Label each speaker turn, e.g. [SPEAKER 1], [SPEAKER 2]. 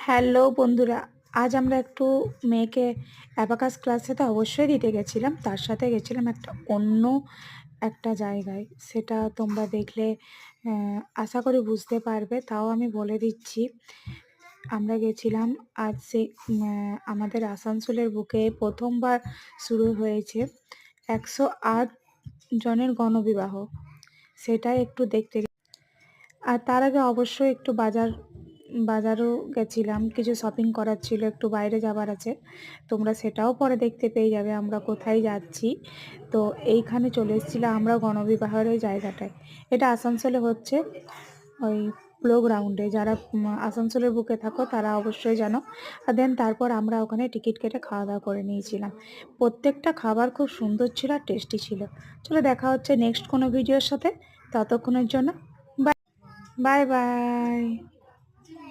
[SPEAKER 1] Hello বন্ধুরা আজ আমরা একটু মেয়েকে অ্যাবাকাস ক্লাসে তো অবশ্যই দিতে গেছিলাম তার সাথে গেছিলাম একটা অন্য একটা জায়গায়। সেটা তোমরা দেখলে আশা করি বুঝতে পারবে তাও আমি বলে দিচ্ছি। আমরা গেছিলাম আজ সে উম, আহ, আমাদের আসানসোলের বুকে প্রথমবার শুরু হয়েছে একশো আট জনের গণবিবাহ। সেটাই একটু দেখতে আর তার আগে অবশ্যই একটু বাজার বাজারও গেছিলাম, কিছু শপিং করার ছিল, একটু বাইরে যাবার আছে। তোমরা সেটাও পরে দেখতে পেয়ে যাবে, আমরা কোথায় যাচ্ছি। তো এইখানে চলে এসেছিলাম আমরা গণবিবাহের ওই জায়গাটায়। এটা আসানসোলে হচ্ছে ওই প্লো গ্রাউন্ডে যারা আসানসোলের বুকে থাকো, তারা অবশ্যই জানো। আর দেন তারপর আমরা ওখানে টিকিট কেটে খাওয়া দাওয়া করে নিয়েছিলাম। প্রত্যেকটা খাবার খুব সুন্দর ছিল আর টেস্টি ছিল। চলো দেখা হচ্ছে নেক্সট কোনো ভিডিওর সাথে। ততক্ষণের জন্য। Bye bye bye